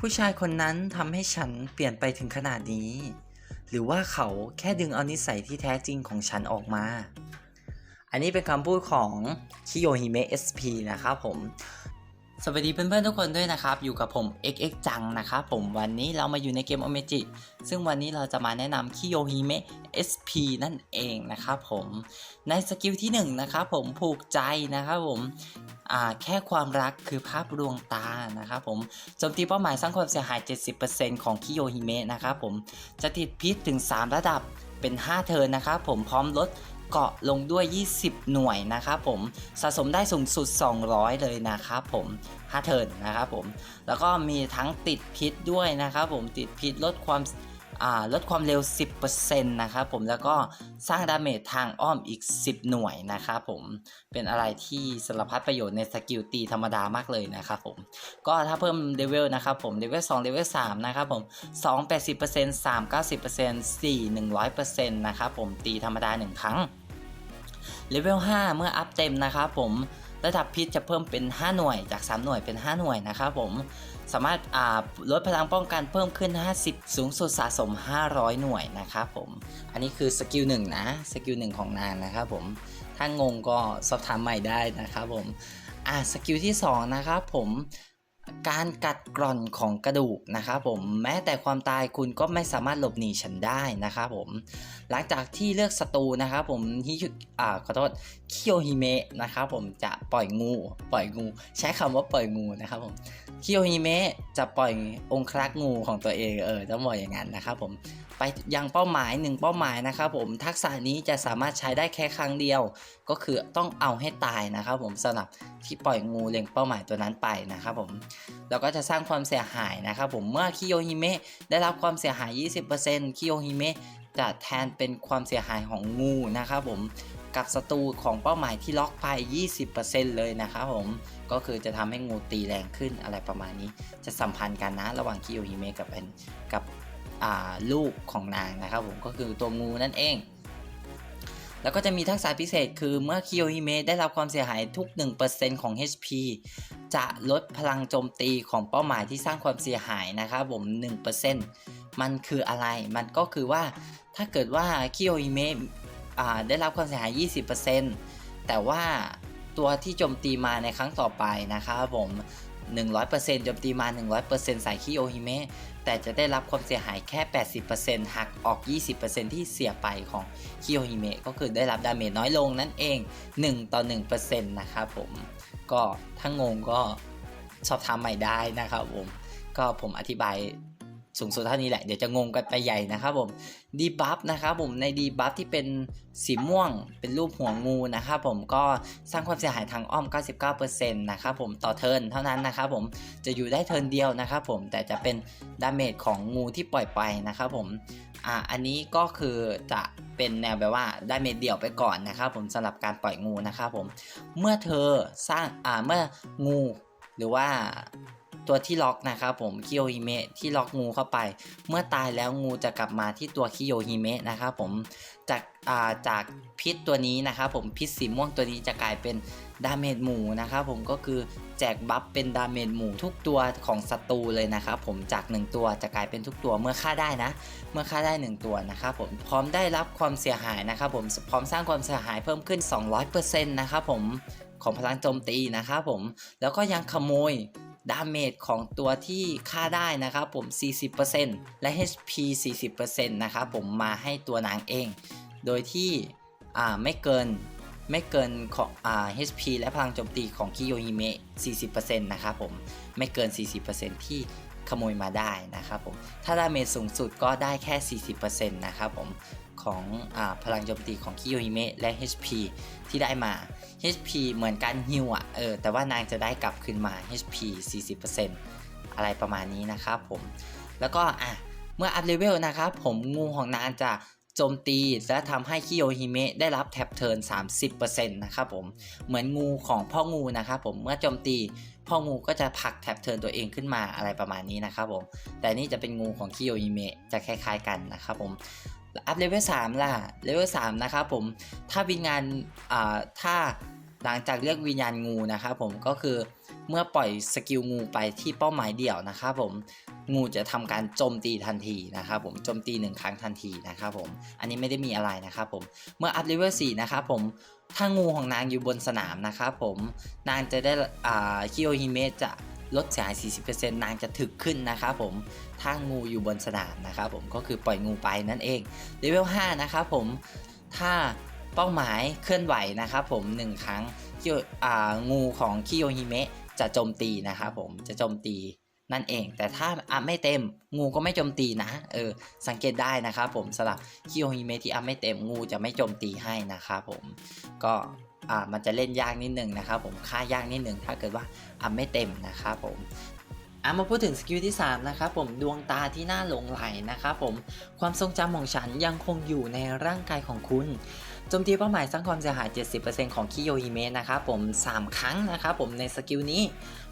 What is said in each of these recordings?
ผู้ชายคนนั้นทำให้ฉันเปลี่ยนไปถึงขนาดนี้ หรือว่าเขาแค่ดึงเอานิสัยที่แท้จริงของฉันออกมา อันนี้เป็นคำพูดของคิโยฮิเมะ SP นะครับผมสวัสดีเพื่อนๆทุกคนด้วยนะครับ อยู่กับผม XX จังนะครับผมวันนี้เรามาอยู่ในเกมโอเมจิ ซึ่งวันนี้เราจะมาแนะนำคิโยฮิเมะ SP นั่นเองนะครับผม ในสกิลที่1นงนะครับผมผูกใจนะครับผม แค่ความรักคือภาพลวงตานะครับผมโจมตีเป้าหมายสร้างความเสียหาย 70%ของคิโยฮิเมะนะครับผมจะติดพิษถึง 3 ระดับเป็น 5 เทินนะครับผมพร้อมลดเกาะลงด้วย 20 หน่วยนะครับผมสะสมได้สูงสุด 200 เลยนะครับผม5เทินนะครับผมแล้วก็มีทั้งติดพิษด้วยนะครับผมติดพิษลดความ ลดความเร็ว 10%นะครับผมแล้วก็สร้างดาเมจทางอ้อมอีก 10 หน่วยนะครับผมเป็นอะไรที่สารพัดประโยชน์ในสกิลตีธรรมดามากเลยนะครับผมก็ถ้าเพิ่มเลเวลนะครับผมเลเวล2เลเวล3นะครับผม2 80% 3 90% 4 100%นะครับผมตีธรรมดา 1 ครั้งเลเวล5เมื่ออัพเต็มนะครับผมระดับพิษจะเพิ่มเป็น 5 หน่วยจาก 3 หน่วยเป็น 5 หน่วยนะครับผม สามารถลดพลังป้องกันเพิ่มขึ้น 50 สูงสุดสะสม 500 หน่วยนะครับผม อันนี้คือสกิลหนึ่งนะ สกิลหนึ่งของนางนะครับผม ถ้างงก็สอบถามใหม่ได้นะครับผม อะสกิลที่ 2 นะครับผม การกัดกร่อนของกระดูกนะครับผมแม้แต่ความตายคุณก็ไม่สามารถหลบหนีฉันได้นะครับผมหลังจากที่เลือกศัตรูนะครับผมฮิชุอ่าขอโทษคิโยฮิเมะนะครับผมจะปล่อยงู ปล่อยงู ใช้คำว่าปล่อยงูนะครับผมคิโยฮิเมะจะปล่อยองครักษ์งูของตัวเองเออต้องบอกอย่างนั้นนะครับผม ไปยังเป้าหมายหนึ่งเป้าหมายนะครับผมทักษะนี้จะสามารถใช้ได้แค่ครั้งเดียว ก็คือต้องเอาให้ตายนะครับผมสำหรับที่ปล่อยงูเล็งเป้าหมายตัวนั้นไปนะครับผมแล้วก็จะสร้างความเสียหายนะครับผมเมื่อคิโยฮิเมะได้รับความเสียหาย 20%คิโยฮิเมะจะแทนเป็นความเสียหายของงูนะครับผมกับศัตรูของเป้าหมายที่ล็อกไป 20%เลยนะครับผมก็คือจะทำให้งูตีแรงขึ้นอะไรประมาณนี้ จะสัมพันธ์กันนะระหว่างคิโยฮิเมะกับกับ ลูกของนางนะครับผมก็คือตัวงูนั่นเอง แล้วก็จะมีทักษะพิเศษคือเมื่อคิโยฮิเมะได้รับความเสียหายทุก 1%ของ HP จะลดพลังโจมตีของเป้าหมายที่สร้างความเสียหายนะครับผม 1%มันคืออะไร มันก็คือว่าถ้าเกิดว่าคิโยฮิเมะได้รับความเสียหาย 20%แต่ว่าตัวที่โจมตีมาในครั้งต่อไปนะครับผม 100%โจมตีมา 100%ใส่คิโอฮิเมะแต่จะได้รับความเสียหายแค่ 80%หักออก 20%ที่เสียไปของคิโอฮิเมะก็คือได้รับดาเมจน้อยลงนั่นเอง 1 ต่อ 1%นะครับผม ก็ถ้างงก็สอบถามใหม่ได้นะครับผม ก็ผมอธิบาย สูงสุดเท่านี้แหละ เดี๋ยวจะงงกันไปใหญ่นะครับผมดีบัฟนะครับผมในดีบัฟที่เป็นสีม่วงเป็นรูปหัวงูนะครับผมก็สร้างความเสียหายทางอ้อม 99%นะครับผมต่อเทิร์นเท่านั้นนะครับผมจะอยู่ได้เทิร์นเดียวนะครับผมแต่จะเป็นดาเมจของงูที่ปล่อยไปนะครับผมอ่าอันนี้ก็คือจะเป็นแนวแบบว่าดาเมจเดี่ยวไปก่อนนะครับผมสำหรับการปล่อยงูนะครับผมเมื่อเธอสร้างอ่าเมื่องูหรือว่า ตัวที่ล็อกนะครับผมคิโยฮิเมะที่ล็อกงูเข้าไป เมื่อตายแล้วงูจะกลับมาที่ตัวคิโยฮิเมะนะครับผมจากาจากพิษตัวนี้นะครับผมพิษสีม่วงตัวนี้จะกลายเป็นดาเมจหมูนะครับผมก็คือแจกบัฟเป็นดาเมจหมูทุกตัวของศัตรูเลยนะครับผมจาก 1 ตัวจะกลายเป็นทุกตัวเมื่อฆ่าได้นะ เมื่อฆ่าได้ 1 ตัวนะครับผมพร้อมได้รับความเสียหายนะครับผมพร้อมสร้างความเสียหายเพิ่มขึ้น 200%นะครับผมของพลังโจมตีนะครับผมแล้วก็ยังขโมย ดาเมจของตัวที่ฆ่าได้นะครับผม 40%และ HP 40%นะครับผมมาให้ตัวนางเอง โดยที่ไม่เกินไม่เกินของอ่า HP และพลังโจมตีของคิโยฮิเมะ40%นะครับผม ไม่เกิน 40%ที่ ขโมยมาได้นะครับผม ถ้าดาเมจสูงสุดก็ได้แค่ 40%นะครับผมของอพลังโจมตีของคิโยฮิเมะและ HP ที่ได้มา HP เหมือนกันฮิวอะเออแต่ว่านางจะได้กลับคืนมา HP 40%อะไรประมาณนี้นะครับผม แล้วก็อะเมื่ออัพเลเวลนะครับผมงูของนางจะโจมตีและทำให้คิโยฮิเมะได้รับแท็บเทิร์น 30%นะครับผม เหมือนงูของพ่องูนะครับผม เมื่อโจมตี พ่องูก็จะผลักแท็บเทิร์นตัวเองขึ้นมาอะไรประมาณนี้นะครับผมแต่นี่จะเป็นงูของคิโยอิเมะจะคล้ายๆกันนะครับผมอัพเลเวล3ล่ะเลเวล3นะครับผมถ้าวิญญาณอ่าถ้า หลังจากเรียกวิญญาณงูนะครับผมก็คือเมื่อปล่อยสกิลงูไปที่เป้าหมายเดี่ยวนะครับผมงูจะทำการโจมตีทันทีนะครับผมโจมตีหนึ่งครั้งทันทีนะครับผมอันนี้ไม่ได้มีอะไรนะครับผมเมื่ออัพเลเวล4นะครับผมถ้างูของนางอยู่บนสนามนะครับผมนางจะได้อ่าคิโอฮิเมะจะลดเสียหาย 40%นางจะถึกขึ้นนะครับผม ถ้างูอยู่บนสนามนะครับผม ก็คือปล่อยงูไปนั่นเอง เลเวล 5 นะครับผม ถ้า เป้าหมายเคลื่อนไหวนะครับผม 1 ครั้งคิโออ่างูของคิโอฮิเมะจะโจมตีนะครับผมจะโจมตีนั่นเอง แต่ถ้าอัพไม่เต็มงูก็ไม่โจมตีนะเออสังเกตได้นะครับผมสำหรับคิโอฮิเมะที่อัพไม่เต็มงูจะไม่โจมตีให้นะครับผมก็อ่ามันจะเล่นยากนิดหนึ่งนะครับผมค่ายากนิดหนึ่งถ้าเกิดว่าอัพไม่เต็มนะครับผมอะมาพูดถึงสกิลที่3นะครับผมดวงตาที่น่าหลงไหลนะครับผมความทรงจำของฉันยังคงอยู่ในร่างกายของคุณ โจมตีเป้าหมายสร้างความเสียหาย 70%ของคิโยฮิเมะนะครับผม 3 ครั้งนะครับผมในสกิลนี้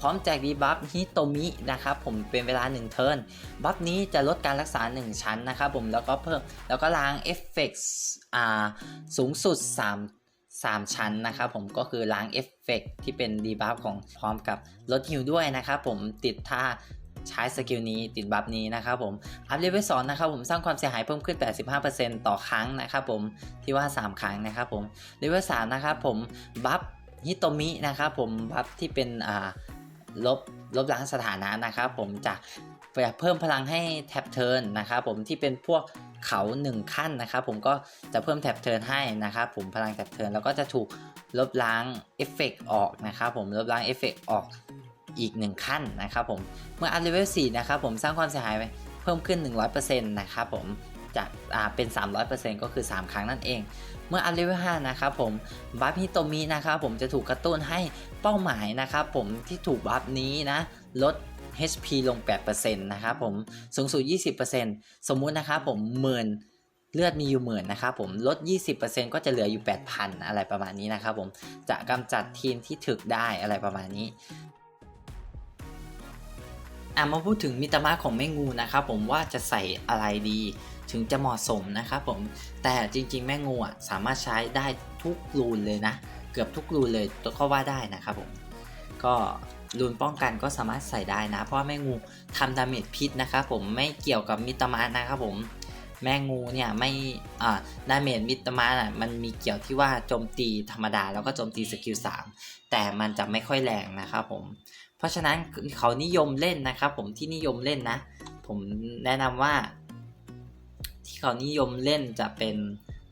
พร้อมแจกดีบัฟฮิโตมินะครับผมเป็นเวลา 1 เทิร์น บัฟนี้จะลดการรักษา 1 ชั้นนะครับผมแล้วก็เพิ่มแล้วก็ล้างเอฟเฟกต์สูงสุด 3 3 ชั้นนะครับผมก็คือล้างเอฟเฟกต์ที่เป็นดีบัฟของพร้อมกับลดฮิวด้วยนะครับผมติดท่า ใช้สกิลนี้ติดบัฟนี้นะครับผม อัพเลเวลสองนะครับผมสร้างความเสียหายเพิ่มขึ้น 85%ต่อครั้งนะครับผมที่ว่า 3 ครั้งนะครับผมเลเวลสามนะครับผมบัฟฮิโตมินะครับผมบัฟที่เป็นอ่าลบลบล้างสถานะนะครับผมจะเพิ่มพลังให้แท็บเทิร์นนะครับผมที่เป็นพวกเขา 1 ขั้นนะครับผมก็จะเพิ่มแท็บเทิร์นให้นะครับผมพลังแท็บเทิร์นแล้วก็จะถูกลบล้างเอฟเฟกออกนะครับผมลบล้างเอฟเฟกออก อีก 1 ขั้นนะครับผม เมื่ออัพเลเวล4นะครับผมสร้างความเสียหายไปเพิ่มขึ้น 100%นะครับผมจากอ่าเป็น 300%ก็คือ 3 ครั้งนั่นเอง เมื่ออัพเลเวล5นะครับผมบัฟฮิโตมินะครับผมจะถูกกระตุ้นให้เป้าหมายนะครับผมที่ถูกบัฟนี้นะลด HP ลง 8%นะครับผมสูงสุด 20%สมมุตินะครับผมหมื่นเลือดมีอยู่หมื่นนะครับผมลด 20%ก็จะเหลืออยู่ 8,000 อะไรประมาณนี้นะครับผมจะกำจัดทีมที่ถึกได้อะไรประมาณนี้ อะมาพูดถึงมิตรมาของแมงูนะครับผมว่าจะใส่อะไรดีถึงจะเหมาะสมนะครับผมแต่จริง ๆ แมงูอะสามารถใช้ได้ทุกรูนเลยนะ เกือบทุกรูนเลยก็ว่าได้นะครับผมก็รูนป้องกันก็สามารถใส่ได้นะ เพราะแมงูทำดาเมจพิษนะครับผมไม่เกี่ยวกับมิตรมานะครับผมแมงูเนี่ยไม่อ่าดาเมจมิตรมาอะมันมีเกี่ยวที่ว่าโจมตีธรรมดาแล้วก็โจมตีสกิล3แต่มันจะไม่ค่อยแรงนะครับผม เพราะฉะนั้นเขานิยมเล่นนะครับผมที่นิยมเล่นนะ ผมแนะนำว่า ที่เขานิยมเล่นจะเป็น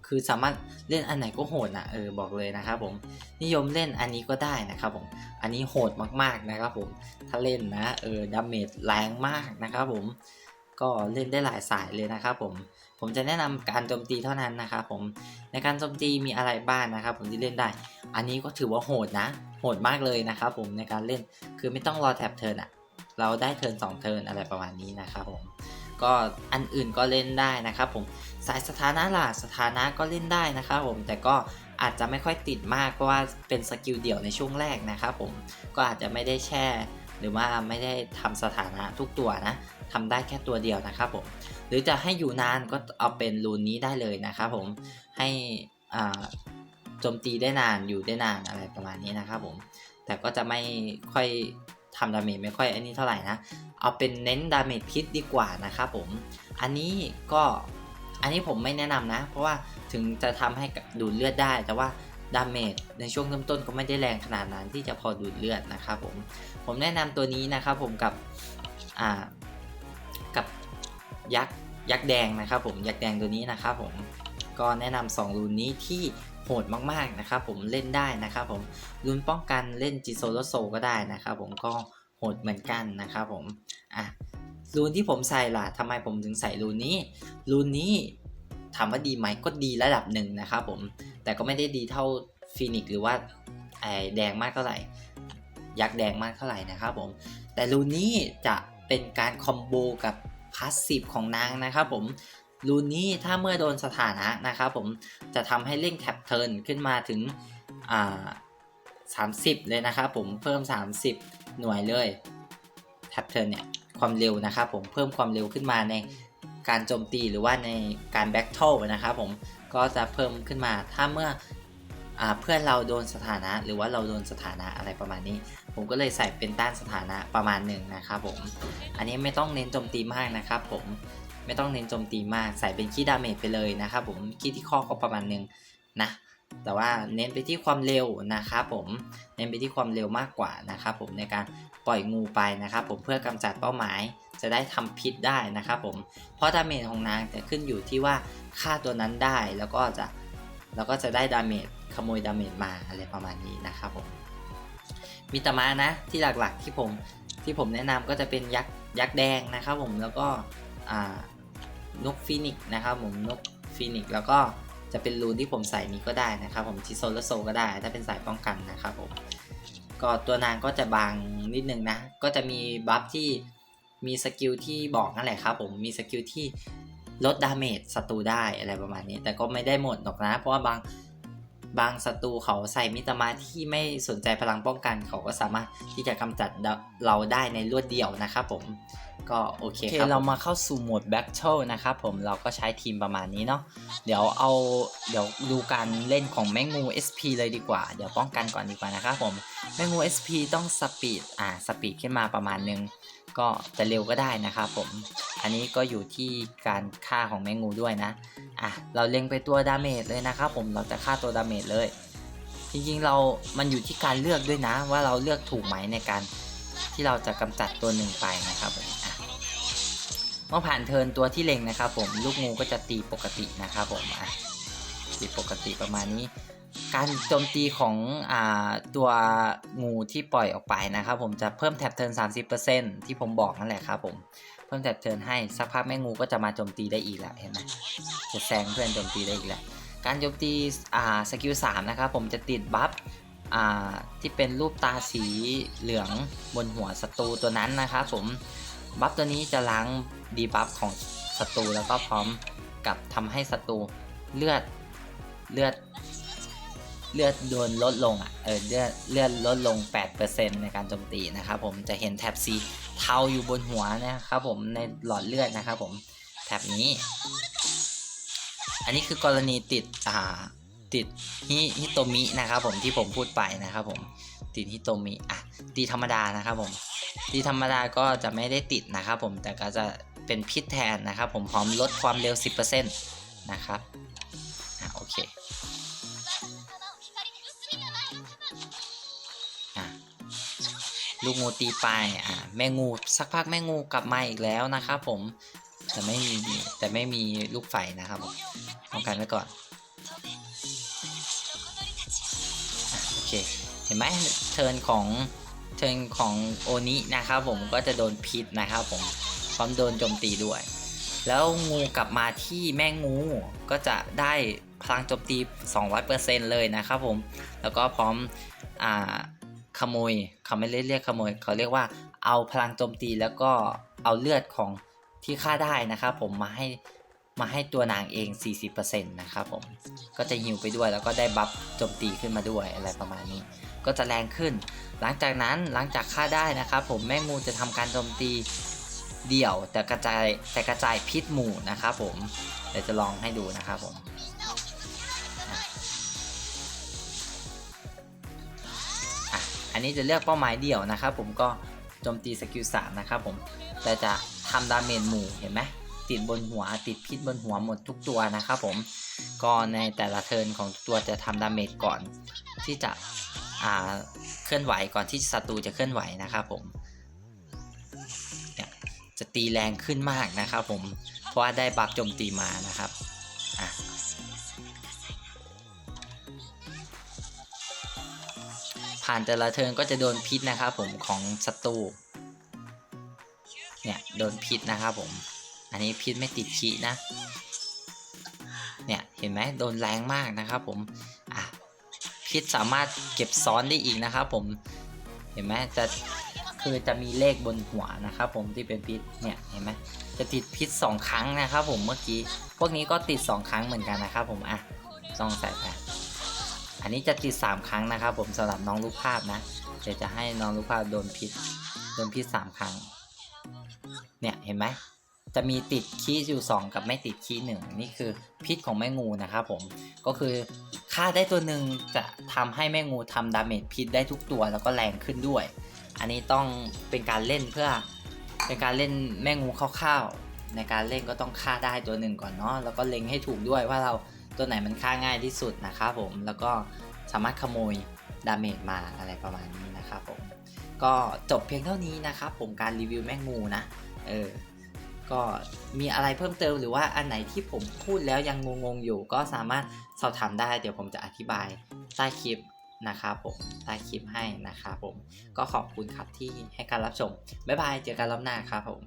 คือสามารถเล่นอันไหนก็โหดนะเออบอกเลยนะครับผมนิยมเล่นอันนี้ก็ได้นะครับผมอันนี้โหดมากๆนะครับผมถ้าเล่นนะเออดาเมจแรงมากนะครับผมก็เล่นได้หลายสายเลยนะครับผมผมจะแนะนำการโจมตีเท่านั้นนะครับผมในการโจมตีมีอะไรบ้างนะครับผมที่เล่นได้ อันนี้ก็ถือว่าโหดนะ โหดมากเลยนะครับผมในการเล่นคือไม่ต้องรอแท็บเทิร์นอะเราได้เทิร์น2เทิร์นอะไรประมาณนี้นะครับผมก็อันอื่นก็เล่นได้นะครับผมสายสถานะหล่ะสถานะก็เล่นได้นะครับผมแต่ก็อาจจะไม่ค่อยติดมากเพราะว่าเป็นสกิลเดี่ยวในช่วงแรกนะครับผมก็อาจจะไม่ได้แช่ หรือว่าไม่ได้ทำสถานะทุกตัวนะทำได้แค่ตัวเดียวนะครับผมหรือจะให้อยู่นานก็เอาเป็นรูนนี้ได้เลยนะครับผมให้อ่า โจมตีได้นานอยู่ได้นานอะไรประมาณนี้นะครับผม แต่ก็จะไม่ค่อยทำดาเมจไม่ค่อยอันนี้เท่าไหร่นะ เอาเป็นเน้นดาเมจพิษดีกว่านะครับผม อันนี้ก็อันนี้ผมไม่แนะนำนะ เพราะว่าถึงจะทำให้ดูดเลือดได้ แต่ว่าดาเมจในช่วงเริ่มต้นก็ไม่ได้แรงขนาดนั้นที่จะพอดูดเลือดนะครับผม ผมแนะนำตัวนี้นะครับผมกับอ่ากับยักษ์ยักษ์แดงนะครับผมยักษ์แดงตัวนี้นะครับผมก็แนะนำ2รูนนี้ที่ โหดมากๆนะครับผมเล่นได้นะครับผมรูนป้องกันเล่นจิโซโลโซก็ได้นะครับผมก็โหดเหมือนกันนะครับผมอะรูนที่ผมใส่ล่ะทำไมผมถึงใส่รูนนี้รูนนี้ถามว่าดีไหมก็ดีระดับหนึ่งนะครับผมแต่ก็ไม่ได้ดีเท่าฟีนิกหรือว่าไอแดงมากเท่าไหร่ ยักษ์แดงมากเท่าไหร่นะครับผมแต่รูนนี้จะเป็นการคอมโบกับพาสซีฟของนางนะครับผม รูนนี้ถ้าเมื่อโดนสถานะนะครับผมจะทำให้เร่งแท็บเทิร์นขึ้นมาถึงอ่า30 เลยนะครับผมเพิ่ม 30 หน่วยเลยแท็บเทิร์นเนี่ยความเร็วนะครับผมเพิ่มความเร็วขึ้นมาในการโจมตีหรือว่าในการแบ็กโทนะครับผมก็จะเพิ่มขึ้นมาถ้าเมื่ออเพื่อนเราโดนสถานะหรือว่าเราโดนสถานะอะไรประมาณนี้ ผมก็เลยใส่เป็นต้านสถานะประมาณหนึ่งนะครับผมอันนี้ไม่ต้องเน้นโจมตีมากนะครับผม ไม่ต้องเน้นโจมตีมาก ใส่เป็นคีย์ดาเมจไปเลยนะครับผมคีย์ที่ข้อก็ประมาณนึงนะแต่ว่าเน้นไปที่ความเร็วนะครับผมเน้นไปที่ความเร็วมากกว่านะครับผมในการปล่อยงูไปนะครับผมเพื่อกำจัดเป้าหมายจะได้ทำพิษได้นะครับผมเพราะดาเมจของนางจะขึ้นอยู่ที่ว่าฆ่าตัวนั้นได้แล้วก็จะแล้วก็จะได้ดาเมจขโมยดาเมจมาอะไรประมาณนี้นะครับผมมีตมานะที่หลักๆที่ผมที่ผมแนะนำก็จะเป็นยักษ์ยักษ์แดงนะครับผมแล้วก็อ่า นกฟีนิกซ์นะครับผมนกฟีนิกซ์แล้วก็จะเป็นรูนที่ผมใส่นี้ก็ได้นะครับ ผมทิโซและโซก็ได้ ถ้าเป็นสายป้องกันนะครับผมก็ตัวนางก็จะบางนิดนึงนะ ก็จะมีบัฟที่มีสกิลที่บอกนั่นแหละครับผมมีสกิลที่ลดดาเมจศัตรูได้อะไรประมาณนี้ แต่ก็ไม่ได้หมดหรอกนะ เพราะว่าบาง บางศัตรูเขาใส่มิตรมาที่ไม่สนใจพลังป้องกันเขาก็สามารถที่จะกำจัดเราได้ในรวดเดียวนะครับผมก็โอเคครับเรามาเข้าสู่โหมด Battle นะครับผมเราก็ใช้ทีมประมาณนี้เนาะเดี๋ยวเอาเดี๋ยวดูการเล่นของแมงงู SP เลยดีกว่า เดี๋ยวป้องกันก่อนดีกว่านะครับผมแมงงู SP ต้องสปีดอ่าสปีดขึ้นมาประมาณนึง ก็จะเร็วก็ได้นะครับผม อันนี้ก็อยู่ที่การฆ่าของแมงงูด้วยนะอะเราเล็งไปตัวดาเมจเลยนะครับผมเราจะฆ่าตัวดาเมจเลย จริงๆเรา มันอยู่ที่การเลือกด้วยนะ ว่าเราเลือกถูกไหมในการที่เราจะกำจัดตัวหนึ่งไปนะครับผมเมื่อผ่านเทินตัวที่เล็งนะครับ ผมลูกงูก็จะตีปกตินะครับผมอะตีปกติประมาณนี้ การโจมตีของอ่าตัวงูที่ปล่อยออกไปนะครับ ผมจะเพิ่มแท็บเทิร์น30%ที่ผมบอกนั่นแหละครับผม เพิ่มแท็บเทิร์นให้สักพักแม่งูก็จะมาโจมตีได้อีกแล้วเห็นไหมจะแซงเพื่อนโจมตีได้อีกแล้วการโจมตีอ่าสกิล3นะครับผมจะติดบัฟอ่าที่เป็นรูปตาสีเหลืองบนหัวศัตรูตัวนั้นนะครับผมบัฟตัวนี้จะล้างดีบัฟของศัตรูแล้วก็พร้อมกับทำให้ศัตรูเลือดเลือด เลือดโดนลดลงอะ เออเลือดเลือดลดลง 8%ในการโจมตีนะครับผมจะเห็นแท็บสีเทาอยู่บนหัวนะครับผมในหลอดเลือดนะครับผมแท็บนี้ อันนี้คือกรณีติดอ่าติดฮิฮิโตมินะครับผมที่ผมพูดไปนะครับผมติดฮิโตมิอะตีธรรมดานะครับผมตีธรรมดาก็จะไม่ได้ติดนะครับผมแต่ก็จะเป็นพิษแทนนะครับผมพร้อมลดความเร็ว 10%นะครับอะโอเค ลูกงูตีไปอะแม่งูสักพักแม่งูกลับมาอีกแล้วนะครับผมแต่ไม่มีแต่ไม่มีลูกไฟนะครับผมป้องกันไว้ก่อนโอเคเห็นไหมเทิร์นของเทิร์นของโอนินะครับผมก็จะโดนพิษนะครับผมพร้อมโดนโจมตีด้วย แล้วงูกลับมาที่แม่งูก็จะได้พลังโจมตี 200%เลยนะครับผม แล้วก็พร้อมอ่า ขโมยเขาไม่เรียกขโมย เขาเรียกว่าเอาพลังโจมตีแล้วก็เอาเลือดของที่ฆ่าได้นะครับผมมาให้มาให้ตัวนางเอง 40%นะครับผมก็จะฮิวไปด้วยแล้วก็ได้บัฟโจมตีขึ้นมาด้วยอะไรประมาณนี้ ก็จะแรงขึ้น หลังจากนั้นหลังจากฆ่าได้นะครับผมแม่งูจะทำการโจมตีเดี่ยวแต่กระจายแต่กระจายพิษหมู่นะครับผมเดี๋ยวจะลองให้ดูนะครับผม อันนี้จะเลือกเป้าหมายเดี่ยวนะครับผมก็โจมตีสกิล3นะครับผมแต่จะทำดาเมจหมู่เห็นไหมติดบนหัวติดพิษบนหัวหมดทุกตัวนะครับผมก็ในแต่ละเทิร์นของตัวจะทำดาเมจก่อนที่จะอ่าเคลื่อนไหวก่อนที่ศัตรูจะเคลื่อนไหวนะครับผมจะตีแรงขึ้นมากนะครับผมเพราะว่าได้บัฟโจมตีมานะครับอะ ผ่านแต่ละเทิร์นก็จะโดนพิษนะครับผมของศัตรูเนี่ยโดนพิษนะครับผม อันนี้พิษไม่ติดขีนะ เนี่ยเห็นไหมโดนแรงมากนะครับผมอะพิษสามารถเก็บซ้อนได้อีกนะครับผมเห็นไหมจะคือจะมีเลขบนหัวนะครับผมที่เป็นพิษเนี่ยเห็นไหมจะติดพิษ 2 ครั้งนะครับผมเมื่อกี้ พวกนี้ก็ติด 2 ครั้งเหมือนกันนะครับผมอะลองใส่ไป อันนี้จะติด 3 ครั้งนะครับ ผมสำหรับน้องรูปภาพนะเดี๋ยวจะให้น้องรูปภาพโดนพิษโดนพิษ3ครั้ง เนี่ยเห็นไหมจะมีติดคีย์อยู่2กับไม่ติดคีย์หนึ่งนี่คือพิษของแม่งูนะครับผมก็คือฆ่าได้ตัวหนึ่งจะทำให้แม่งูทำดาเมจพิษได้ทุกตัวแล้วก็แรงขึ้นด้วย อันนี้ต้องเป็นการเล่นเพื่อเป็นการเล่นแม่งูคร่าวๆในการเล่นก็ต้องฆ่าได้ตัวหนึ่งก่อนเนาะแล้วก็เล็งให้ถูกด้วยว่าเรา ตัวไหนมันฆ่าง่ายที่สุดนะครับผมแล้วก็สามารถขโมยดาเมจมาอะไรประมาณนี้นะครับผมก็จบเพียงเท่านี้นะครับผมการรีวิวแม่งูนะเออก็มีอะไรเพิ่มเติมหรือว่าอันไหนที่ผมพูดแล้วยังงงๆอยู่ก็สามารถสอบถามได้เดี๋ยวผมจะอธิบายใต้คลิปนะครับผมใต้คลิปให้นะครับผมก็ขอบคุณครับที่ให้การรับชมบ๊ายบายเจอกันรอบหน้าครับผม